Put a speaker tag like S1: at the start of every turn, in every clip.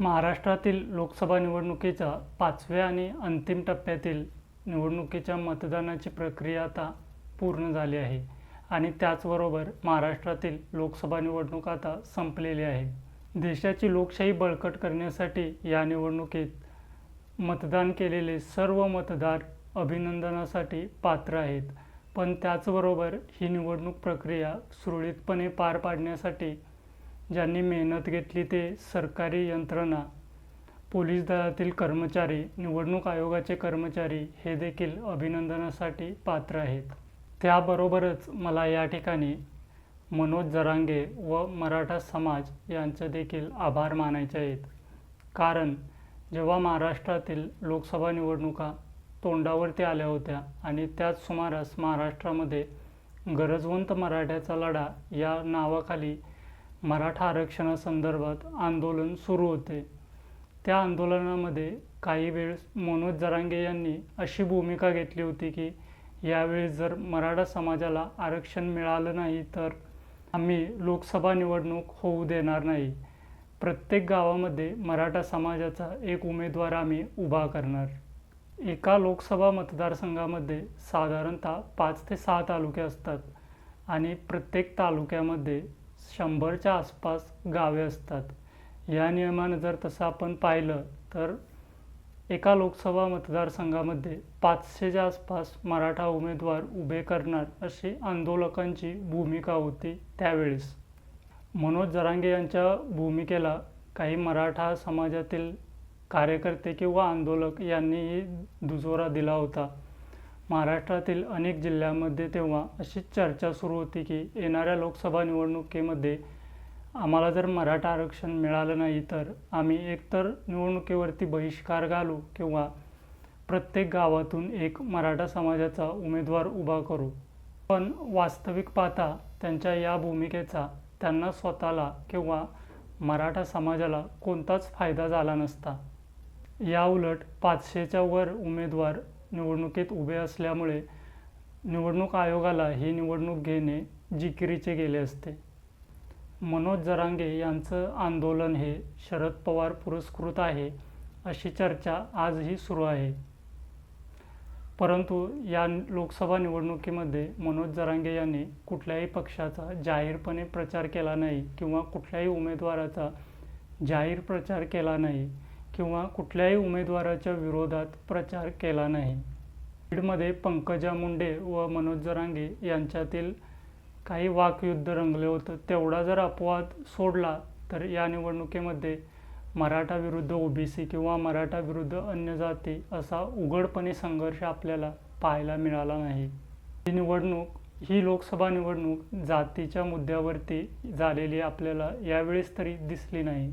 S1: महाराष्ट्रातील लोकसभा निवडणुकीच्या पाचव्या आणि अंतिम टप्प्यातील निवडणुकीच्या मतदानाची प्रक्रिया आता पूर्ण झाली आहे आणि त्याचबरोबर महाराष्ट्रातील लोकसभा निवडणूक आता संपलेली आहे. देशाची लोकशाही बळकट करण्यासाठी या निवडणुकीत मतदान केलेले सर्व मतदार अभिनंदनासाठी पात्र आहेत. पण त्याचबरोबर ही निवडणूक प्रक्रिया सुरळीतपणे पार पाडण्यासाठी ज्यांनी मेहनत घेतली ते सरकारी यंत्रणा पोलीस दलातील कर्मचारी निवडणूक आयोगाचे कर्मचारी हे देखील अभिनंदनासाठी पात्र आहेत. त्याबरोबरच मला या ठिकाणी मनोज जरांगे व मराठा समाज यांचे देखील आभार मानायचे आहेत. कारण जेव्हा महाराष्ट्रातील लोकसभा निवडणुका तोंडावरती आल्या होत्या आणि त्याच सुमारास महाराष्ट्रामध्ये गरजवंत मराठ्याचा लढा या नावाखाली मराठा आरक्षणासंदर्भात आंदोलन सुरू होते. त्या आंदोलनामध्ये काही वेळेस मनोज जरांगे यांनी अशी भूमिका घेतली होती की यावेळी जर मराठा समाजाला आरक्षण मिळालं नाही तर आम्ही लोकसभा निवडणूक होऊ देणार नाही. प्रत्येक गावामध्ये मराठा समाजाचा एक उमेदवार आम्ही उभा करणार. एका लोकसभा मतदारसंघामध्ये साधारणतः पाच ते सहा तालुके असतात आणि प्रत्येक तालुक्यामध्ये शंभरच्या आसपास गावे असतात. या नियमानं जर तसं आपण पाहिलं तर एका लोकसभा मतदारसंघामध्ये पाचशेच्या आसपास मराठा उमेदवार उभे करणार अशी आंदोलकांची भूमिका होती त्यावेळेस. मनोज जरांगे यांच्या भूमिकेला काही मराठा समाजातील कार्यकर्ते किंवा आंदोलक यांनीही दुजोरा दिला होता. महाराष्ट्रातील अनेक जिल्ह्यांमध्ये तेव्हा अशीच चर्चा सुरू होती की येणाऱ्या लोकसभा निवडणुकीमध्ये आम्हाला जर मराठा आरक्षण मिळालं नाही तर आम्ही एकतर निवडणुकीवरती बहिष्कार घालू किंवा प्रत्येक गावातून एक मराठा समाजाचा उमेदवार उभा करू. पण वास्तविक पाहता त्यांच्या या भूमिकेचा त्यांना स्वतःला किंवा मराठा समाजाला कोणताच फायदा झाला नसता. याउलट पाचशेच्या वर उमेदवार निवडणुकीत उभे असल्यामुळे निवडणूक आयोगाला ही निवडणूक घेणे जिकिरीचे गेले असते. मनोज जरांगे यांचं आंदोलन हे शरद पवार पुरस्कृत आहे अशी चर्चा आजही सुरू आहे. परंतु या लोकसभा निवडणुकीमध्ये मनोज जरांगे यांनी कुठल्याही पक्षाचा जाहीरपणे प्रचार केला नाही किंवा कुठल्याही उमेदवाराचा जाहीर प्रचार केला नाही. किंवा कुठल्याही उमेदवाराच्या विरोधात प्रचार केला नाही. बीडमध्ये पंकजा मुंडे व मनोज जरांगे यांच्यातील काही वाकयुद्ध रंगले होतं. तेवढा जर अपवाद सोडला तर या निवडणुकीमध्ये मराठा विरुद्ध ओबीसी किंवा मराठा विरुद्ध अन्य जाती असा उघडपणे संघर्ष आपल्याला पाहायला मिळाला नाही. ही निवडणूक ही लोकसभा निवडणूक जातीच्या मुद्द्यावरती झालेली आपल्याला यावेळेस तरी दिसली नाही.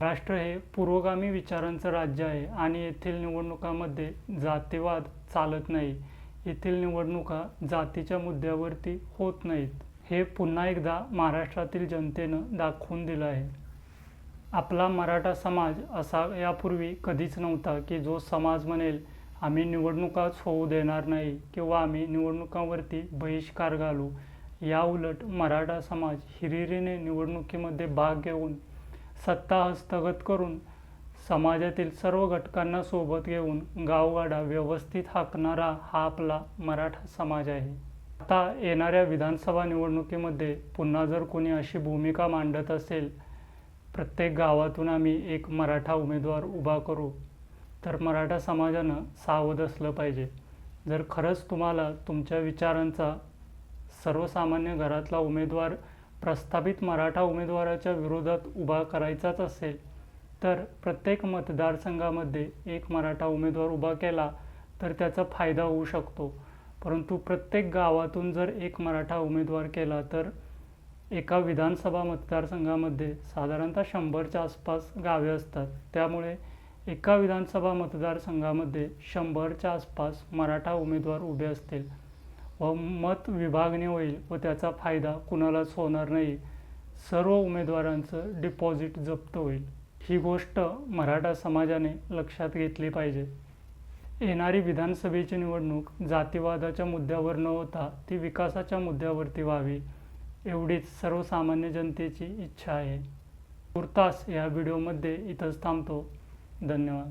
S1: महाराष्ट्र हे पुरोगामी विचारांचं राज्य आहे आणि येथील निवडणुकामध्ये जातीवाद चालत नाही. येथील निवडणुका जातीच्या मुद्द्यावरती होत नाहीत. हे पुन्हा एकदा महाराष्ट्रातील जनतेनं दाखवून दिलं आहे. आपला मराठा समाज असा यापूर्वी कधीच नव्हता की जो समाज म्हणेल आम्ही निवडणुकाच होऊ देणार नाही किंवा आम्ही निवडणुकांवरती बहिष्कार घालू. या उलट मराठा समाज हिरिरीने निवडणुकीमध्ये भाग घेऊन सत्ता हस्तगत करून समाजातील सर्व घटकांना सोबत घेऊन गावगाडा व्यवस्थित हाकणारा हा आपला मराठा समाज आहे. आता येणाऱ्या विधानसभा निवडणुकीमध्ये पुन्हा जर कोणी अशी भूमिका मांडत असेल प्रत्येक गावातून आम्ही एक मराठा उमेदवार उभा करू तर मराठा समाजानं सावध असलं पाहिजे. जर खरंच तुम्हाला तुमच्या विचारांचा सर्वसामान्य घरातला उमेदवार प्रस्थापित मराठा उमेदवाराच्या विरोधात उभा करायचाच असेल तर प्रत्येक मतदारसंघामध्ये एक मराठा उमेदवार उभा केला तर त्याचा फायदा होऊ शकतो. परंतु प्रत्येक गावातून जर एक मराठा उमेदवार केला तर एका विधानसभा मतदारसंघामध्ये साधारणतः शंभरच्या आसपास गावे असतात. त्यामुळे एका विधानसभा मतदारसंघामध्ये शंभरच्या आसपास मराठा उमेदवार उभे असतील. व मत विभागणी होईल व त्याचा फायदा कुणालाच होणार नाही. सर्व उमेदवारांचं डिपॉझिट जप्त होईल. ही गोष्ट मराठा समाजाने लक्षात घेतली पाहिजे. येणारी विधानसभेची निवडणूक जातीवादाच्या मुद्द्यावर न होता ती विकासाच्या मुद्द्यावरती व्हावी एवढीच सर्वसामान्य जनतेची इच्छा आहे. तुर्तास या व्हिडिओमध्ये इथंच थांबतो. धन्यवाद.